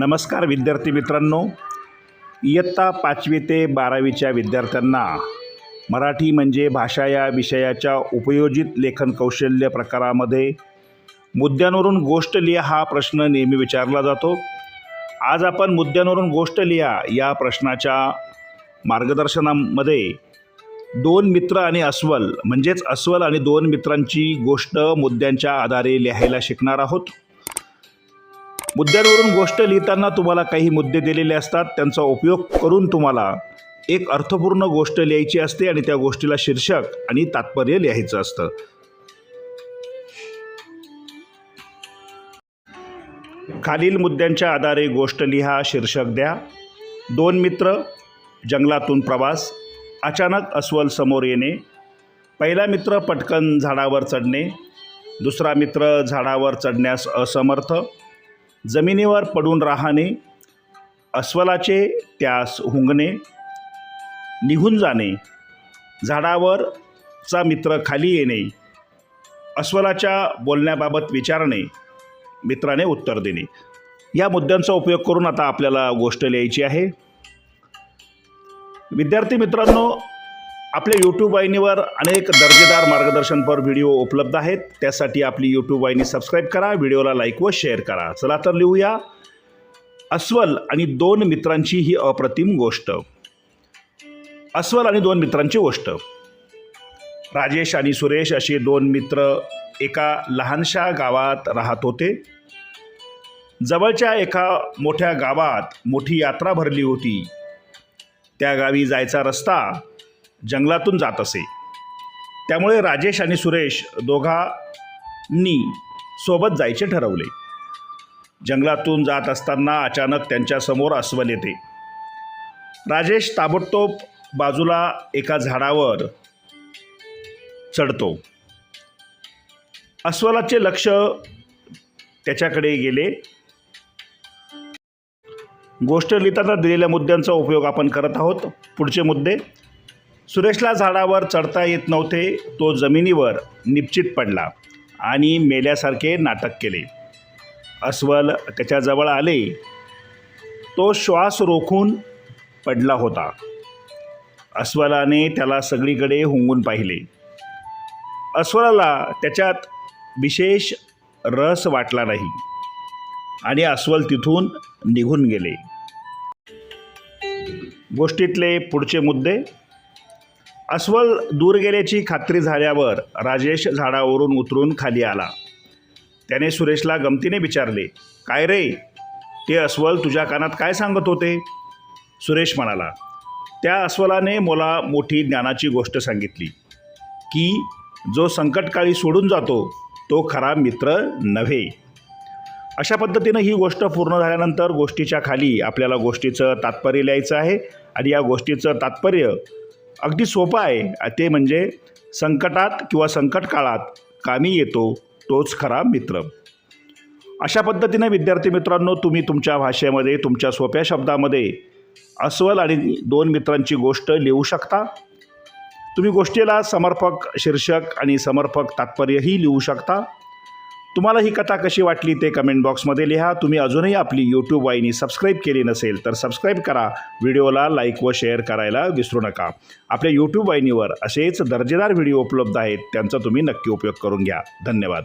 नमस्कार विद्यार्थी मित्रांनो. इयत्ता पाचवी ते बारावीच्या विद्यार्थ्यांना मराठी म्हणजे भाषा या विषयाच्या उपयोजित लेखन कौशल्य प्रकारामध्ये मुद्द्यांवरून गोष्ट लिहा हा प्रश्न नेहमी विचारला जातो. आज आपण मुद्द्यांवरून गोष्ट लिहा या प्रश्नाच्या मार्गदर्शनामध्ये दोन मित्र आणि अस्वल म्हणजेच अस्वल आणि दोन मित्रांची गोष्ट मुद्द्यांच्या आधारे लिहायला शिकणार आहोत. मुद्द्यांवरून गोष्ट लिहिताना तुम्हाला काही मुद्दे दिलेले असतात त्यांचा उपयोग करून तुम्हाला एक अर्थपूर्ण गोष्ट लिहायची असते आणि त्या गोष्टीला शीर्षक आणि तात्पर्य लिहायचं असतं. खालील मुद्द्यांच्या आधारे गोष्ट लिहा शीर्षक द्या. दोन मित्र जंगलातून प्रवास. अचानक अस्वल समोर येणे. पहिला मित्र पटकन झाडावर चढणे. दुसरा मित्र झाडावर चढण्यास असमर्थ. जमिनीवर पडून राहणे अस्वलाचे त्यास हुंगणे निघून जाणे झाडावरचा मित्र खाली येणे अस्वलाच्या बोलण्याबाबत विचारणे मित्राने उत्तर देणे. या मुद्द्यांचा उपयोग करून आता आपल्याला गोष्ट लिहायची आहे. विद्यार्थी मित्रांनो आपल्या यूट्यूब वाहिनीवर अनेक दर्जेदार मार्गदर्शनपर व्हिडिओ उपलब्ध आहेत. त्यासाठी आपली यूट्यूब वाहिनी सबस्क्राईब करा व्हिडिओला लाईक व शेअर करा. चला तर लिहूया. अस्वल आणि दोन मित्रांची ही अप्रतिम गोष्ट. अस्वल आणि दोन मित्रांची गोष्ट. राजेश आणि सुरेश असे दोन मित्र एका लहानशा गावात राहत होते. जवळच्या एका मोठ्या गावात मोठी यात्रा भरली होती. त्या गावी जायचा रस्ता जंगलातून जात असे. त्यामुळे राजेश आणि सुरेश दोघांनी सोबत जायचे ठरवले. जंगलातून जात असताना अचानक त्यांच्यासमोर अस्वल येते. राजेश ताबडतोब बाजूला एका झाडावर चढतो. अस्वलाचे लक्ष त्याच्याकडे गेले. गोष्ट लिहिताना दिलेल्या मुद्द्यांचा उपयोग आपण करत आहोत. पुढचे मुद्दे सुरेशला झाडावर चढता येत नव्हते तो जमिनीवर निश्चित पडला आणि मेल्यासारखे नाटक केले. अस्वल त्याच्याजवळ आले. तो श्वास रोखून पडला होता. अस्वलाने त्याला सगळीकडे हुंगून पाहिले. अस्वलाला त्याच्यात विशेष रस वाटला नाही आणि अस्वल तिथून निघून गेले. गोष्टीतले पुढचे मुद्दे अस्वल दूर गेल्याची खात्री झाल्यावर राजेश झाडावरून उतरून खाली आला. त्याने सुरेशला गमतीने विचारले काय रे? ते अस्वल तुझ्या कानात काय सांगत होते? सुरेश म्हणाला त्या अस्वलाने मला मोठी ज्ञानाची गोष्ट सांगितली की जो संकटकाळी सोडून जातो तो खरा मित्र नव्हे. अशा पद्धतीनं ही गोष्ट पूर्ण झाल्यानंतर गोष्टीच्या खाली आपल्याला गोष्टीचं तात्पर्य लिहायचं आहे आणि या गोष्टीचं तात्पर्य अगदी सोपं आहे. ते म्हणजे संकटात किंवा संकट काळात कामी येतो तोच खरा मित्र. अशा पद्धतीने विद्यार्थी मित्रांनो तुम्ही तुमच्या भाषेमध्ये तुमच्या सोप्या शब्दामध्ये अस्वल आणि दोन मित्रांची गोष्ट लिहू शकता. तुम्ही गोष्टीला समर्पक शीर्षक आणि समर्पक तात्पर्यही लिहू शकता. तुम्हाला ही कथा कशी वाटली ते कमेंट बॉक्समध्ये लिहा. तुम्ही अजूनही आपली यूट्यूब वाहिनी सबस्क्राईब केली नसेल तर सबस्क्राईब करा. व्हिडिओला लाईक व शेअर करायला विसरू नका. आपल्या यूट्यूब वाहिनीवर असेच दर्जेदार व्हिडिओ उपलब्ध आहेत. त्यांचा तुम्ही नक्की उपयोग करून घ्या. धन्यवाद.